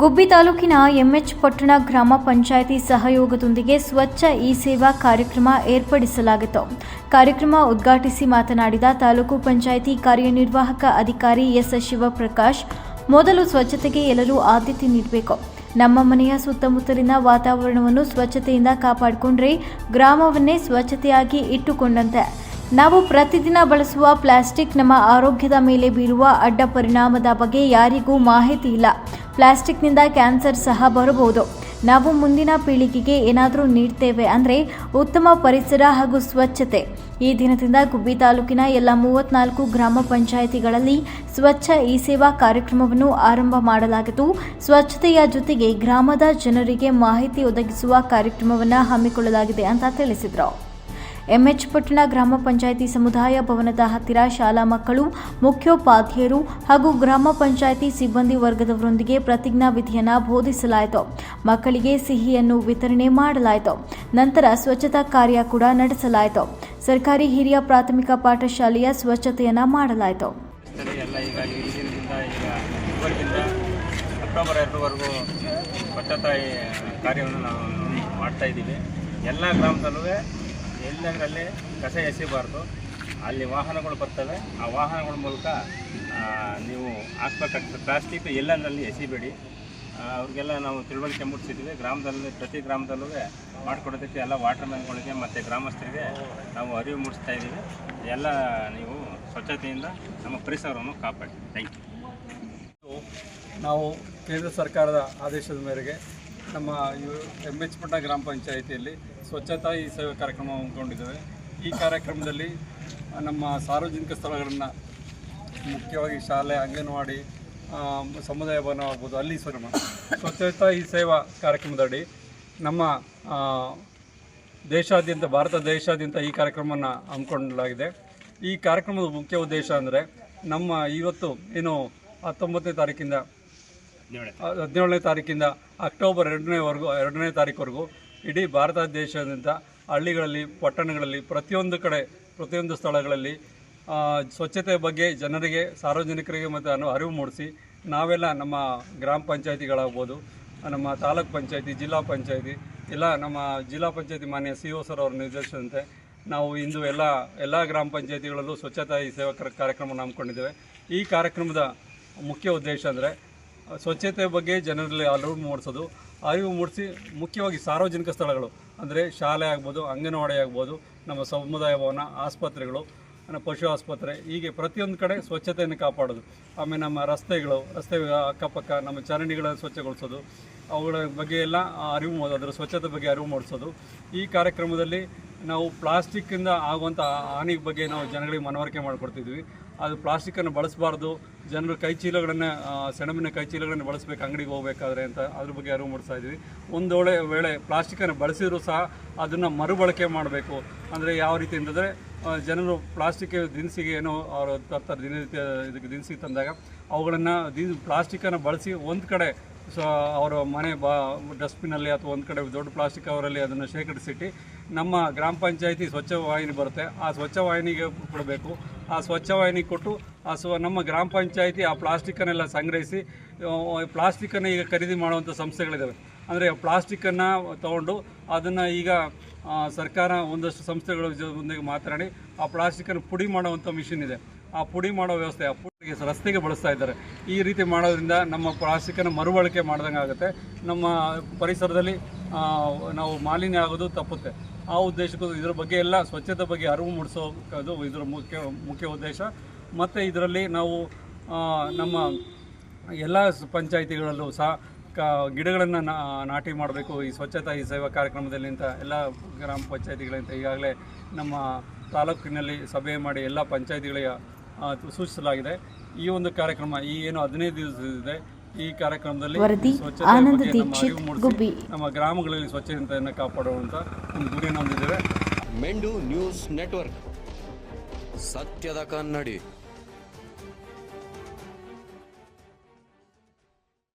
ಗುಬ್ಬಿ ತಾಲೂಕಿನ ಎಂಎಚ್ ಪಟ್ಟಣ ಗ್ರಾಮ ಪಂಚಾಯಿತಿ ಸಹಯೋಗದೊಂದಿಗೆ ಸ್ವಚ್ಛ ಇ ಸೇವಾ ಕಾರ್ಯಕ್ರಮ ಏರ್ಪಡಿಸಲಾಗಿತ್ತು. ಕಾರ್ಯಕ್ರಮ ಉದ್ಘಾಟಿಸಿ ಮಾತನಾಡಿದ ತಾಲೂಕು ಪಂಚಾಯಿತಿ ಕಾರ್ಯನಿರ್ವಾಹಕ ಅಧಿಕಾರಿ ಎಸ್ ಶಿವಪ್ರಕಾಶ್, ಮೊದಲು ಸ್ವಚ್ಛತೆಗೆ ಎಲ್ಲರೂ ಆದ್ಯತೆ ನೀಡಬೇಕು. ನಮ್ಮ ಮನೆಯ ಸುತ್ತಮುತ್ತಲಿನ ವಾತಾವರಣವನ್ನು ಸ್ವಚ್ಛತೆಯಿಂದ ಕಾಪಾಡಿಕೊಂಡ್ರೆ ಗ್ರಾಮವನ್ನೇ ಸ್ವಚ್ಛತೆಯಾಗಿ ಇಟ್ಟುಕೊಂಡಂತೆ. ನಾವು ಪ್ರತಿದಿನ ಬಳಸುವ ಪ್ಲಾಸ್ಟಿಕ್ ನಮ್ಮ ಆರೋಗ್ಯದ ಮೇಲೆ ಬೀರುವ ಅಡ್ಡ ಪರಿಣಾಮದ ಬಗ್ಗೆ ಯಾರಿಗೂ ಮಾಹಿತಿ ಇಲ್ಲ. ಪ್ಲಾಸ್ಟಿಕ್ನಿಂದ ಕ್ಯಾನ್ಸರ್ ಸಹ ಬರಬಹುದು. ನಾವು ಮುಂದಿನ ಪೀಳಿಗೆಗೆ ಏನಾದರೂ ನೀಡ್ತೇವೆ ಅಂದರೆ ಉತ್ತಮ ಪರಿಸರ ಹಾಗೂ ಸ್ವಚ್ಛತೆ. ಈ ದಿನದಿಂದ ಗುಬ್ಬಿ ತಾಲೂಕಿನ ಎಲ್ಲ ಮೂವತ್ನಾಲ್ಕು ಗ್ರಾಮ ಪಂಚಾಯಿತಿಗಳಲ್ಲಿ ಸ್ವಚ್ಛ ಇ ಸೇವಾ ಕಾರ್ಯಕ್ರಮವನ್ನು ಆರಂಭ ಮಾಡಲಾಗಿದ್ದು ಸ್ವಚ್ಛತೆಯ ಜೊತೆಗೆ ಗ್ರಾಮದ ಜನರಿಗೆ ಮಾಹಿತಿ ಒದಗಿಸುವ ಕಾರ್ಯಕ್ರಮವನ್ನು ಹಮ್ಮಿಕೊಳ್ಳಲಾಗಿದೆ ಅಂತ ತಿಳಿಸಿದರು. ಎಂಎಚ್ ಪಟ್ಟಣ ಗ್ರಾಮ ಪಂಚಾಯಿತಿ ಸಮುದಾಯ ಭವನದ ಹತ್ತಿರ ಶಾಲಾ ಮಕ್ಕಳು, ಮುಖ್ಯೋಪಾಧ್ಯಾಯರು ಹಾಗೂ ಗ್ರಾಮ ಪಂಚಾಯಿತಿ ಸಿಬ್ಬಂದಿ ವರ್ಗದವರೊಂದಿಗೆ ಪ್ರತಿಜ್ಞಾ ವಿಧಿಯನ್ನು ಬೋಧಿಸಲಾಯಿತು. ಮಕ್ಕಳಿಗೆ ಸಿಹಿಯನ್ನು ವಿತರಣೆ ಮಾಡಲಾಯಿತು. ನಂತರ ಸ್ವಚ್ಛತಾ ಕಾರ್ಯ ಕೂಡ ನಡೆಸಲಾಯಿತು. ಸರ್ಕಾರಿ ಹಿರಿಯ ಪ್ರಾಥಮಿಕ ಪಾಠಶಾಲೆಯ ಸ್ವಚ್ಛತೆಯನ್ನು ಮಾಡಲಾಯಿತು. ಅಕ್ಟೋಬರ್ ಎರಡರವರೆಗೂ ಸ್ವಚ್ಛತಾ ಕಾರ್ಯವನ್ನು ನಾವು ಮಾಡ್ತಾ ಇದ್ದೀವಿ. ಎಲ್ಲ ಗ್ರಾಮದಲ್ಲೂ ಎಲ್ಲಂದ್ರಲ್ಲಿ ಕಸ ಎಸಿಬಾರ್ದು ಅಲ್ಲಿ ವಾಹನಗಳು ಬರ್ತವೆ. ಆ ವಾಹನಗಳ ಮೂಲಕ ನೀವು ಹಾಕ್ಬೇಕಾಗ್ತದೆ. ಪ್ಲಾಸ್ಟಿಕ್ ಎಲ್ಲಂದ್ರಲ್ಲಿ ಎಸಿಬೇಡಿ. ಅವ್ರಿಗೆಲ್ಲ ನಾವು ತಿಳುವಳಿಕೆ ಮೂಡಿಸಿದ್ದೀವಿ ಗ್ರಾಮದಲ್ಲಿ, ಪ್ರತಿ ಗ್ರಾಮದಲ್ಲೂ ಮಾಡಿಕೊಡೋದಕ್ಕೆ ಎಲ್ಲ ವಾಟರ್ ಮ್ಯಾನ್ಗಳಿಗೆ ಮತ್ತು ಗ್ರಾಮಸ್ಥರಿಗೆ ನಾವು ಅರಿವು ಮೂಡಿಸ್ತಾ ಇದ್ದೀವಿ. ಎಲ್ಲ ನೀವು ಸ್ವಚ್ಛತೆಯಿಂದ ನಮ್ಮ ಪರಿಸರವನ್ನು ಕಾಪಾಡಿ. Thank you. ನಾವು ಕೇಂದ್ರ ಸರ್ಕಾರದ ಆದೇಶದ ಮೇರೆಗೆ ನಮ್ಮ ಎಂ ಎಚ್ ಪಟ್ಟ ಗ್ರಾಮ ಪಂಚಾಯಿತಿಯಲ್ಲಿ ಸ್ವಚ್ಛತಾ ಈ ಸೇವೆ ಕಾರ್ಯಕ್ರಮ ಹಮ್ಮಿಕೊಂಡಿದ್ದೇವೆ. ಈ ಕಾರ್ಯಕ್ರಮದಲ್ಲಿ ನಮ್ಮ ಸಾರ್ವಜನಿಕ ಸ್ಥಳಗಳನ್ನು ಮುಖ್ಯವಾಗಿ ಶಾಲೆ, ಅಂಗನವಾಡಿ ಸಮುದಾಯ ಭವನ ಆಗ್ಬೋದು ಅಲ್ಲಿ ಸ್ವರ್ಮ ಸ್ವಚ್ಛತಾ ಈ ಸೇವಾ ಕಾರ್ಯಕ್ರಮದಡಿ ನಮ್ಮ ದೇಶಾದ್ಯಂತ, ಭಾರತ ದೇಶಾದ್ಯಂತ ಈ ಕಾರ್ಯಕ್ರಮವನ್ನು ಹಮ್ಮಿಕೊಳ್ಳಲಾಗಿದೆ. ಈ ಕಾರ್ಯಕ್ರಮದ ಮುಖ್ಯ ಉದ್ದೇಶ ಅಂದರೆ ನಮ್ಮ ಇವತ್ತು, ಏನು ಹತ್ತೊಂಬತ್ತನೇ ತಾರೀಕಿಂದ ಹದಿನೇಳನೇ ತಾರೀಕಿಂದ ಅಕ್ಟೋಬರ್ ಎರಡನೇವರೆಗೂ ಎರಡನೇ ತಾರೀಕುವರೆಗೂ ಇಡೀ ಭಾರತ ದೇಶದಿಂದ ಹಳ್ಳಿಗಳಲ್ಲಿ, ಪಟ್ಟಣಗಳಲ್ಲಿ, ಪ್ರತಿಯೊಂದು ಕಡೆ, ಪ್ರತಿಯೊಂದು ಸ್ಥಳಗಳಲ್ಲಿ ಸ್ವಚ್ಛತೆ ಬಗ್ಗೆ ಜನರಿಗೆ, ಸಾರ್ವಜನಿಕರಿಗೆ ಮತ್ತು ಅನು, ಅರಿವು ಮೂಡಿಸಿ ನಾವೆಲ್ಲ ನಮ್ಮ ಗ್ರಾಮ ಪಂಚಾಯತಿಗಳಾಗ್ಬೋದು, ನಮ್ಮ ತಾಲೂಕ್ ಪಂಚಾಯತಿ, ಜಿಲ್ಲಾ ಪಂಚಾಯತಿ, ಎಲ್ಲ ನಮ್ಮ ಜಿಲ್ಲಾ ಪಂಚಾಯತಿ ಮಾನ್ಯ ಸಿ ಒ ಸರ್ ಅವರ ನಿರ್ದೇಶನದಂತೆ ನಾವು ಇಂದು ಎಲ್ಲ ಎಲ್ಲ ಗ್ರಾಮ ಪಂಚಾಯತಿಗಳಲ್ಲೂ ಸ್ವಚ್ಛತಾ ಸೇವಕರ ಸೇವಾ ಕರ- ಕಾರ್ಯಕ್ರಮವನ್ನು ಹಮ್ಮಿಕೊಂಡಿದ್ದೇವೆ ಈ ಕಾರ್ಯಕ್ರಮದ ಮುಖ್ಯ ಉದ್ದೇಶ ಅಂದರೆ ಸ್ವಚ್ಛತೆ ಬಗ್ಗೆ ಜನರಲ್ಲಿ ಅರಿವು ಮೂಡಿಸೋದು, ಅರಿವು ಮೂಡಿಸಿ ಮುಖ್ಯವಾಗಿ ಸಾರ್ವಜನಿಕ ಸ್ಥಳಗಳು, ಅಂದರೆ ಶಾಲೆ ಆಗ್ಬೋದು, ಅಂಗನವಾಡಿ ಆಗ್ಬೋದು, ನಮ್ಮ ಸಮುದಾಯ ಭವನ, ಆಸ್ಪತ್ರೆಗಳು ಪಶು ಆಸ್ಪತ್ರೆ, ಹೀಗೆ ಪ್ರತಿಯೊಂದು ಕಡೆ ಸ್ವಚ್ಛತೆಯನ್ನು ಕಾಪಾಡೋದು. ಆಮೇಲೆ ನಮ್ಮ ರಸ್ತೆಗಳು, ರಸ್ತೆ ಅಕ್ಕಪಕ್ಕ, ನಮ್ಮ ಚರಂಡಿಗಳನ್ನು ಸ್ವಚ್ಛಗೊಳಿಸೋದು, ಅವುಗಳ ಬಗ್ಗೆ ಎಲ್ಲ ಅರಿವು ಅದರ ಸ್ವಚ್ಛತೆ ಬಗ್ಗೆ ಅರಿವು ಮೂಡಿಸೋದು. ಈ ಕಾರ್ಯಕ್ರಮದಲ್ಲಿ ನಾವು ಪ್ಲಾಸ್ಟಿಕ್ಕಿಂದ ಆಗುವಂಥ ಹಾನಿ ಬಗ್ಗೆ ನಾವು ಜನಗಳಿಗೆ ಮನವರಿಕೆ ಮಾಡಿಕೊಡ್ತಿದ್ವಿ. ಅದು ಪ್ಲಾಸ್ಟಿಕ್ಕನ್ನು ಬಳಸಬಾರ್ದು. ಜನರು ಕೈ ಚೀಲಗಳನ್ನು ಆ, ಸೆಣಬಿನ ಕೈ ಬಳಸಬೇಕು ಅಂಗಡಿಗೆ ಹೋಗಬೇಕಾದ್ರೆ ಅಂತ ಅದ್ರ ಬಗ್ಗೆ ಅರಿವು ಮೂಡಿಸ್ತಾ ಇದ್ವಿ. ಒಂದು ವೇಳೆ ಪ್ಲಾಸ್ಟಿಕ್ಕನ್ನು ಬಳಸಿದ್ರು ಸಹ ಅದನ್ನು ಮರುಬಳಕೆ ಮಾಡಬೇಕು. ಅಂದರೆ ಯಾವ ರೀತಿ ಅಂತಂದರೆ ಜನರು ಪ್ಲಾಸ್ಟಿಕ್ ದಿನಸಿಗೆ ಏನೋ ಅವರು ತರ್ತಾರೆ ದಿನನಿತ್ಯ ಇದಕ್ಕೆ ದಿನಸಿಗೆ ತಂದಾಗ ಅವುಗಳನ್ನು ದಿನ ಪ್ಲಾಸ್ಟಿಕ್ಕನ್ನು ಬಳಸಿ ಒಂದು ಕಡೆ ಸೊ ಅವರ ಮನೆ ಬಾ ಡಸ್ಟ್ಬಿನಲ್ಲಿ ಅಥವಾ ಒಂದು ಕಡೆ ದೊಡ್ಡ ಪ್ಲಾಸ್ಟಿಕ್ ಅವರಲ್ಲಿ ಅದನ್ನು ಶೇಖರಿಸಿಟ್ಟು ನಮ್ಮ ಗ್ರಾಮ ಪಂಚಾಯತಿ ಸ್ವಚ್ಛ ವಾಹಿನಿ ಬರುತ್ತೆ. ಆ ಸ್ವಚ್ಛ ವಾಹಿನಿಗೆ ಕೊಡಬೇಕು. ಆ ಸ್ವಚ್ಛ ವಾಹಿನಿ ಕೊಟ್ಟು ಆ ಸ್ವ ನಮ್ಮ ಗ್ರಾಮ ಪಂಚಾಯತಿ ಆ ಪ್ಲಾಸ್ಟಿಕ್ಕನ್ನೆಲ್ಲ ಸಂಗ್ರಹಿಸಿ ಪ್ಲಾಸ್ಟಿಕ್ಕನ್ನು ಈಗ ಖರೀದಿ ಮಾಡುವಂಥ ಸಂಸ್ಥೆಗಳಿದ್ದಾವೆ ಅಂದರೆ ಪ್ಲಾಸ್ಟಿಕ್ಕನ್ನು ತಗೊಂಡು ಅದನ್ನು ಈಗ ಸರ್ಕಾರ ಒಂದಷ್ಟು ಸಂಸ್ಥೆಗಳ ಜೊತೆಗೆ ಮಾತನಾಡಿ ಆ ಪ್ಲಾಸ್ಟಿಕ್ಕನ್ನು ಪುಡಿ ಮಾಡುವಂಥ ಮಿಷಿನ್ ಇದೆ. ಆ ಪುಡಿ ಮಾಡೋ ವ್ಯವಸ್ಥೆ, ಆ ರಸ್ತೆಗೆ ಬಳಸ್ತಾ ಇದ್ದಾರೆ. ಈ ರೀತಿ ಮಾಡೋದ್ರಿಂದ ನಮ್ಮ ಪ್ಲಾಸ್ಟಿಕ್ಕನ್ನು ಮರುಬಳಕೆ ಮಾಡ್ದಂಗೆ ಆಗುತ್ತೆ ನಮ್ಮ ಪರಿಸರದಲ್ಲಿ ನಾವು ಮಾಲಿನ್ಯ ಆಗೋದು ತಪ್ಪುತ್ತೆ. ಆ ಉದ್ದೇಶಕ್ಕೂ ಇದರ ಬಗ್ಗೆ ಎಲ್ಲ ಸ್ವಚ್ಛತೆ ಬಗ್ಗೆ ಅರಿವು ಮೂಡಿಸೋದು ಇದರ ಮುಖ್ಯ ಮುಖ್ಯ ಉದ್ದೇಶ. ಮತ್ತು ಇದರಲ್ಲಿ ನಾವು ನಮ್ಮ ಎಲ್ಲ ಪಂಚಾಯಿತಿಗಳಲ್ಲೂ ಸಹ ಕ, ಗಿಡಗಳನ್ನು ನಾಟಿ ಮಾಡಬೇಕು. ಈ ಸ್ವಚ್ಛತಾ, ಈ ಸೇವಾ ಕಾರ್ಯಕ್ರಮದಲ್ಲಿ ಅಂತ ಎಲ್ಲ ಗ್ರಾಮ ಪಂಚಾಯಿತಿಗಳಿಂದ ಈಗಾಗಲೇ ನಮ್ಮ ತಾಲೂಕಿನಲ್ಲಿ ಸಭೆ ಮಾಡಿ ಎಲ್ಲ ಪಂಚಾಯಿತಿಗಳಿಗೆ ಸೂಚಿಸಲಾಗಿದೆ. ಈ ಒಂದು ಕಾರ್ಯಕ್ರಮ ಈ ಏನು ಹದಿನೈದು ದಿವಸ ಇದೆ ಈ ಕಾರ್ಯಕ್ರಮದಲ್ಲಿ ವರದಿ ಸ್ವಚ್ಛತೆ ಬಗ್ಗೆ ನಮ್ಮ ದೀಕ್ಷಿತ್, ಅರಿವು ಮೂಡಿಸಿ. ನಮ್ಮ ಗ್ರಾಮಗಳಲ್ಲಿ ಸ್ವಚ್ಛತೆಯನ್ನು ಕಾಪಾಡುವಂಥ ಒಂದು ಗುರಿಯನ್ನು ಹೊಂದಿದ್ದೇವೆ ಮೆಂಡು ನ್ಯೂಸ್ ನೆಟ್ವರ್ಕ್. ಸತ್ಯದ ಕನ್ನಡಿ.